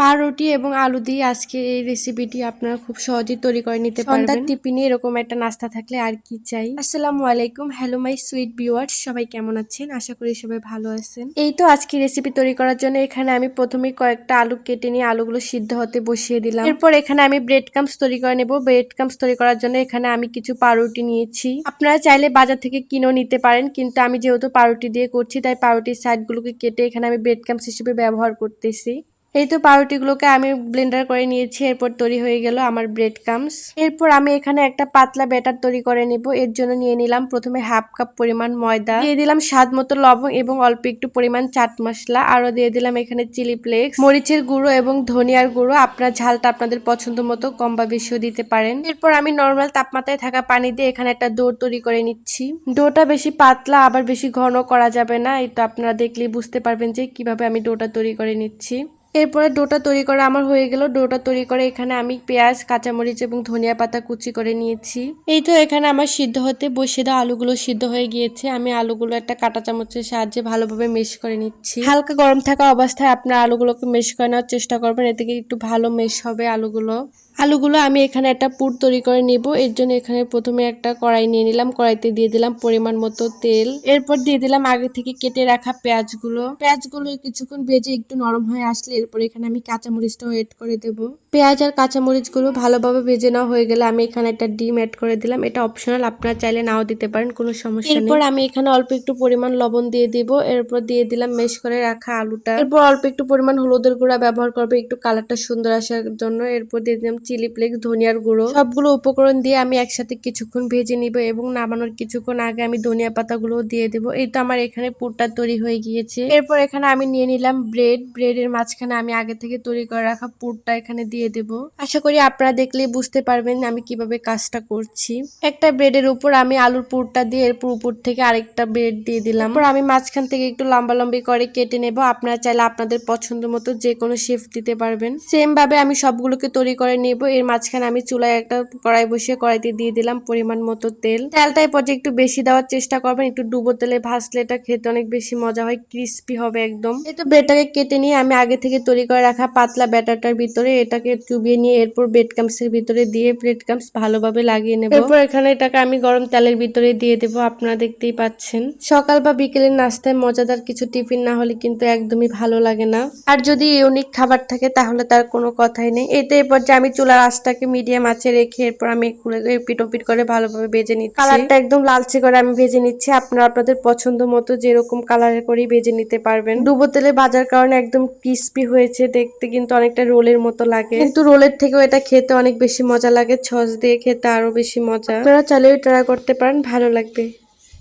পাউরুটি এবং আলু দিয়ে আজকের এই রেসিপিটি আপনারা খুব সহজেই তৈরি করে নিতে পারবেন। সন্ধ্যার টিফিনে এরকম একটা নাস্তা থাকলে আর কি চাই? আসসালামু আলাইকুম হ্যালো মাই সুইট ভিউয়ার্স সবাই কেমন আছেন? আশা করি সবাই ভালো আছেন। এই তো আজকে রেসিপি তৈরি করার জন্য এখানে আমি প্রথমেই কয়েকটা আলু কেটে নিয়ে আলুগুলো সিদ্ধ হতে বসিয়ে দিলাম। এরপর এখানে আমি ব্রেড কামস তৈরি করে নেব। ব্রেড কামস তৈরি করার জন্য এখানে আমি কিছু পাউরুটি নিয়েছি। আপনারা চাইলে বাজার থেকে কিনেও নিতে পারেন কিন্তু আমি যেহেতু পাউরুটি দিয়ে করছি তাই পাউরুটির সাইডগুলোকে কেটে এখানে আমি ব্রেড কামস হিসেবে ব্যবহার করতেছি। এই তো পাউরুটিগুলোকে আমি ব্লেন্ডার করে নিয়েছি, এরপর তৈরি হয়ে গেল আমার ব্রেড কামস এরপর আমি এখানে একটা পাতলা ব্যাটার তৈরি করে নেব, এর জন্য নিয়ে নিলাম প্রথমে হাফ কাপ পরিমাণ ময়দা। দিয়ে দিলাম স্বাদ মতো লবণ এবং অল্প একটু পরিমাণ চাট মশলা। আরও দিয়ে দিলাম এখানে চিলি ফ্লেক্স মরিচের গুঁড়ো এবং ধনিয়ার গুঁড়ো। আপনার ঝালটা আপনাদের পছন্দ মতো কম বা বেশিও দিতে পারেন। এরপর আমি নর্মাল তাপমাত্রায় থাকা পানি দিয়ে এখানে একটা ডো তৈরি করে নিচ্ছি। ডোটা বেশি পাতলা, আবার বেশি ঘন করা যাবে না। এই তো আপনারা দেখলেই বুঝতে পারবেন যে কীভাবে আমি ডোটা তৈরি করে নিচ্ছি। এরপরে ডোটা তৈরি করা আমার হয়ে গেল। ডোটা তৈরি করে এখানে আমি পেঁয়াজ, কাঁচামরিচ এবং ধনিয়া পাতা কুচি করে নিয়েছি। এই তো এখানে আমার সিদ্ধ হতে বসিয়ে দেওয়া আলুগুলো সিদ্ধ হয়ে গিয়েছে। আমি আলুগুলো একটা কাঁটা চামচের সাহায্যে ভালোভাবে মেশ করে নিচ্ছি। হালকা গরম থাকা অবস্থায় আপনার আলুগুলোকে মেশ করে নেওয়ার চেষ্টা করবেন। এতে একটু ভালো মেশ হবে আলুগুলো? আলুগুলো আমি এখানে একটা পুর তৈরি করে নিব। এর জন্য এখানে প্রথমে একটা কড়াই নিয়ে নিলাম। কড়াইতে দিয়ে দিলাম পরিমাণ মতো তেল। এরপর দিয়ে দিলাম আগে থেকে কেটে রাখা পেঁয়াজগুলো। পেঁয়াজগুলো কিছুক্ষণ ভেজে একটু নরম হয়ে আসলে এরপর এখানে আমি কাঁচামরিচটাও এড করে দেবো। পেঁয়াজ আর কাঁচামরিচগুলো ভালোভাবে ভেজে নেওয়া হয়ে গেলে আমি এখানে একটা ডিম অ্যাড করে দিলাম। এটা অপশনাল আপনারা চাইলে নাও দিতে পারেন, কোনো সমস্যা নেই। এরপর আমি এখানে অল্প একটু পরিমাণ লবণ দিয়ে দিব। এরপর দিয়ে দিলাম মেশ করে রাখা আলুটা। এরপর অল্প একটু পরিমাণ হলুদের গুঁড়া ব্যবহার করবে, একটু কালারটা সুন্দর আসার জন্য। এরপর দিয়ে দিলাম চিলি ফ্লেক্স, ধনিয়ার গুঁড়ো। সবগুলো উপকরণ দিয়ে আমি একসাথে কিছুক্ষণ ভেজে নিব এবং নামানোর কিছুক্ষণ আগে আমি ধনিয়া পাতাগুলো দিয়ে দেব। এই তো আমার এখানে পুরটা তৈরি হয়ে গিয়েছে। এরপর এখানে আমি নিয়ে নিলাম ব্রেড। ব্রেডের মাঝখানে আমি আগে থেকে তৈরি করে রাখা পুরটা এখানে দিয়ে দেব। আশা করি আপনারা দেখলেই বুঝতে পারবেন আমি কীভাবে কাজটা করছি। একটা ব্রেডের উপর আমি আলুর পুরটা দিয়ে এরপর উপর থেকে আরেকটা ব্রেড দিয়ে দিলাম। আমি মাঝখান থেকে একটু লম্বা লম্বি করে কেটে নেব। আপনারা চাইলে আপনাদের পছন্দ মতো যে কোনো শেফ দিতে পারবেন। সেম ভাবে আমি সবগুলোকে তৈরি করে নেব। এর মাঝখানে আমি চুলায় একটা কড়াই বসিয়ে কড়াইতে দিয়ে দিলাম পরিমাণ মতো তেল। তেলটা এই পর্যায়ে একটু বেশি দেওয়ার চেষ্টা করবেন। একটু ডুবো তেলে ভাজলে এটা খেতে অনেক বেশি মজা হয় ক্রিস্পি হবে একদম। এই তো ব্রেডটাকে কেটে নিয়ে আমি আগে থেকে তৈরি করে রাখা পাতলা ব্যাটারটার ভিতরে এটাকে চুবিয়ে নিয়ে এরপর ব্রেড কামসের ভিতরে দিয়ে ব্রেড কামস ভালোভাবে লাগিয়ে নেব। এরপর এখানে এটাকে আমি গরম তেলের ভিতরে দিয়ে দেব আপনারা দেখতেই পাচ্ছেন। সকাল বা বিকেলের নাস্তায় মজাদার কিছু টিফিন না হলে কিন্তু একদমই ভালো লাগে না। আর যদি ইউনিক খাবার থাকে তাহলে তার কোনো কথাই নেই। এতে এরপর যে আমি চুলার আঁচটাকে মিডিয়াম আঁচে রেখে এরপর আমি পিট ওপিট করে ভালোভাবে ভেজে নিচ্ছি। কালারটা একদম লালচে করে আমি ভেজে নিচ্ছি। আপনারা আপনাদের পছন্দ মতো যেরকম কালারের করেই ভেজে নিতে পারবেন। ডুবো তেলে ভাজার কারণে একদম ক্রিস্পি হয়েছে দেখতে কিন্তু অনেকটা রোলের মতো লাগে। কিন্তু রোলের থেকেও এটা খেতে অনেক বেশি মজা লাগে ছস দিয়ে খেতে আরও বেশি মজা। আপনারা চাইলেও ট্রাই করতে পারেন ভালো লাগবে।